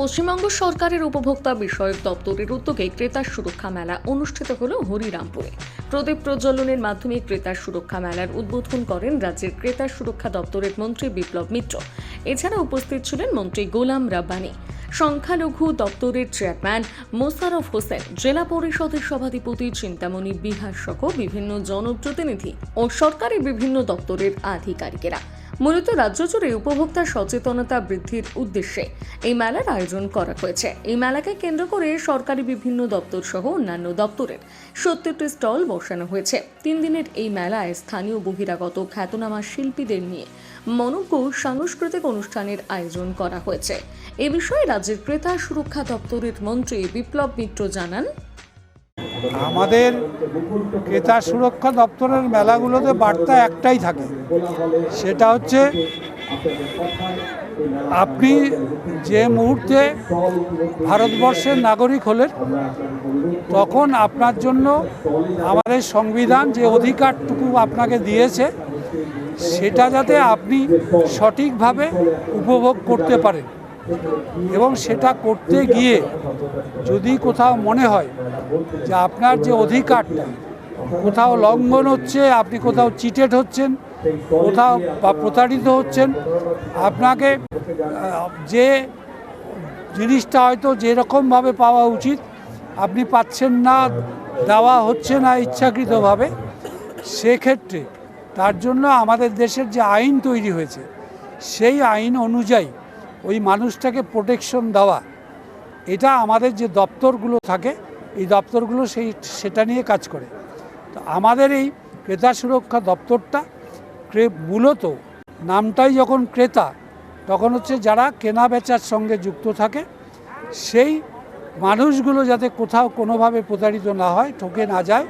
পশ্চিমবঙ্গ সরকারের উপভোক্তা বিষয়ক দপ্তরের উদ্যোগে ক্রেতার সুরক্ষা মেলা অনুষ্ঠিত হল হরিরামপুরে। প্রদীপ প্রজ্বলনের মাধ্যমে ক্রেতার সুরক্ষা মেলার উদ্বোধন করেন রাজ্যের ক্রেতার সুরক্ষা দপ্তরের মন্ত্রী বিপ্লব মিত্র। এছাড়া উপস্থিত ছিলেন মন্ত্রী গোলাম রাব্বানি। সংখ্যালঘু দপ্তরের চেয়ারম্যান মোশারফ হোসেন, জেলা পরিষদের সভাধিপতি চিন্তামণি বিহার সহ বিভিন্ন জনপ্রতিনিধি ও সরকারি বিভিন্ন দপ্তরের আধিকারিকেরা। মূলত রাজ্য জুড়ে উপভোক্তা সচেতনতা বৃদ্ধির উদ্দেশ্যে এই মেলার আয়োজন করা হয়েছে। এই মেলাকে কেন্দ্র করে সরকারি বিভিন্ন দপ্তর সহ অন্যান্য দপ্তরের সত্তরটি স্টল বসানো হয়েছে। তিন দিনের এই মেলায় স্থানীয় বহিরাগত খ্যাতনামা শিল্পীদের নিয়ে মনোজ্ঞ সাংস্কৃতিক অনুষ্ঠানের আয়োজন করা হয়েছে। এ বিষয়ে রাজ্যের ক্রেতা সুরক্ষা দপ্তরের মন্ত্রী বিপ্লব মিত্র জানান আমাদের ক্রেতা সুরক্ষা দপ্তরের মেলাগুলোতে বার্তা একটাই থাকে। সেটা হচ্ছে, আপনি যে মুহূর্তে ভারতবর্ষের নাগরিক হলেন, তখন আপনার জন্য আমাদের সংবিধান যে অধিকারটুকু আপনাকে দিয়েছে, সেটা যাতে আপনি সঠিকভাবে উপভোগ করতে পারেন। এবং সেটা করতে গিয়ে যদি কোথাও মনে হয় যে আপনার যে অধিকারটা, কোথাও লঙ্ঘন হচ্ছে, আপনি কোথাও চিটেড হচ্ছেন, কোথাও বা প্রতারিত হচ্ছেন, আপনাকে যে জিনিসটা হয়তো যেরকমভাবে পাওয়া উচিত, আপনি পাচ্ছেন না, দেওয়া হচ্ছে না ইচ্ছাকৃতভাবে, সেক্ষেত্রে তার জন্য আমাদের দেশের যে আইন তৈরি হয়েছে, সেই আইন অনুযায়ী ওই মানুষটাকে প্রোটেকশন দেওয়া, এটা আমাদের যে দপ্তরগুলো থাকে, এই দপ্তরগুলো সেই, সেটা নিয়ে কাজ করে। তো আমাদের এই ক্রেতা সুরক্ষা দপ্তরটা মূলত নামটাই যখন ক্রেতা, তখন হচ্ছে যারা কেনা বেচার সঙ্গে যুক্ত থাকে, সেই মানুষগুলো যাতে কোথাও কোনোভাবে প্রতারিত না হয়, ঠকে না যায়,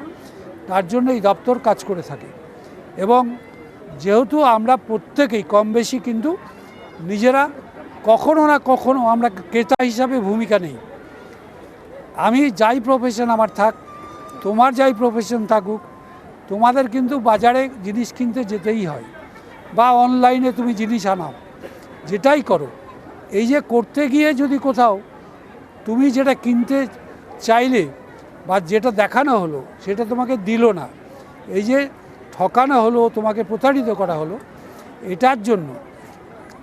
তার জন্য এই দপ্তর কাজ করে থাকে। এবং যেহেতু আমরা প্রত্যেকেই কম বেশি কিন্তু নিজেরা কখনো না কখনো আমরা ক্রেতা হিসাবে ভূমিকা নেই। আমি যাই প্রফেশন আমার থাক, তোমার যাই প্রফেশন থাকুক, তোমাদের কিন্তু বাজারে জিনিস কিনতে যেতেই হয় বা অনলাইনে তুমি জিনিস আনাও, যেটাই করো। এই যে করতে গিয়ে যদি কোথাও তুমি যেটা কিনতে চাইলে বা যেটা দেখানো হলো, সেটা তোমাকে দিল না, এই যে ঠকানো হলো, তোমাকে প্রতারিত করা হলো, এটার জন্য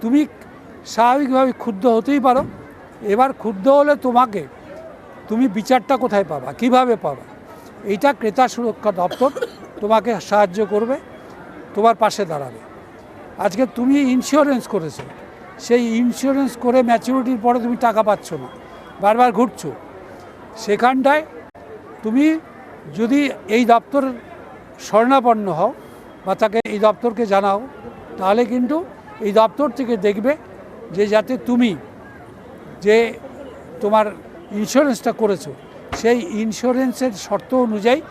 তুমি স্বাভাবিকভাবে ক্ষুব্ধ হতেই পারো। এবার ক্ষুব্ধ হলে তোমাকে তুমি বিচারটা কোথায় পাবা? কীভাবে পাবা? এইটা ক্রেতা সুরক্ষা দপ্তর তোমাকে সাহায্য করবে, তোমার পাশে দাঁড়াবে। আজকে তুমি ইন্স্যুরেন্স করেছ। সেই ইন্স্যুরেন্স করে ম্যাচিউরিটির পরে তুমি টাকা পাচ্ছ না। বারবার ঘুরছো। সেখানটায় তুমি যদি এই দপ্তর স্বর্ণাপন্ন হও বা তাকে এই দপ্তরকে জানাও, তাহলে কিন্তু এই দপ্তর থেকে দেখবে যে যাতে তুমি যে তোমার ইন্স্যুরেন্সটা করেছ, সেই ইন্স্যুরেন্সের শর্ত অনুযায়ী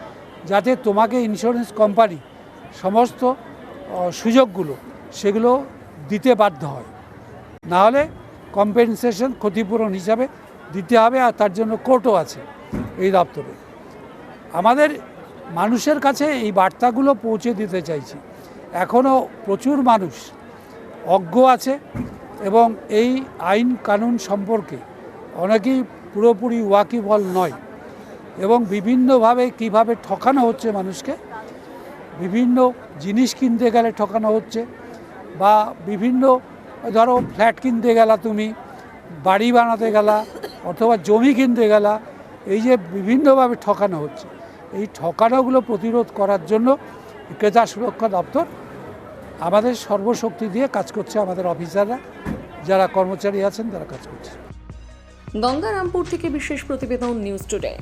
যাতে তোমাকে ইন্স্যুরেন্স কোম্পানি সমস্ত সুযোগগুলো সেগুলো দিতে বাধ্য হয়। নাহলে কম্পেনসেশন ক্ষতিপূরণ হিসাবে দিতে হবে আর তার জন্য কোর্টও আছে এই দপ্তরে। আমাদের মানুষের কাছে এই বার্তাগুলো পৌঁছে দিতে চাইছি। এখনও প্রচুর মানুষ অজ্ঞ আছে এবং এই আইন কানুন সম্পর্কে অনেকেই পুরোপুরি ওয়াকিবল নয় এবং বিভিন্নভাবে কীভাবে ঠকানো হচ্ছে মানুষকে, বিভিন্ন জিনিস কিনতে গেলে ঠকানো হচ্ছে বা বিভিন্ন, ধরো ফ্ল্যাট কিনতে গেলা তুমি, বাড়ি বানাতে গেলা অথবা জমি কিনতে গেলা, এই যে বিভিন্নভাবে ঠকানো হচ্ছে। এই ঠকানোগুলো প্রতিরোধ করার জন্য ক্রেতা সুরক্ষা দপ্তর আমাদের সর্বশক্তি দিয়ে কাজ করছে আমাদের অফিসাররা। যারা কর্মচারী আছেন তারা কাজ করছে গঙ্গারামপুর থেকে বিশেষ প্রতিবেদন নিউজ টুডে।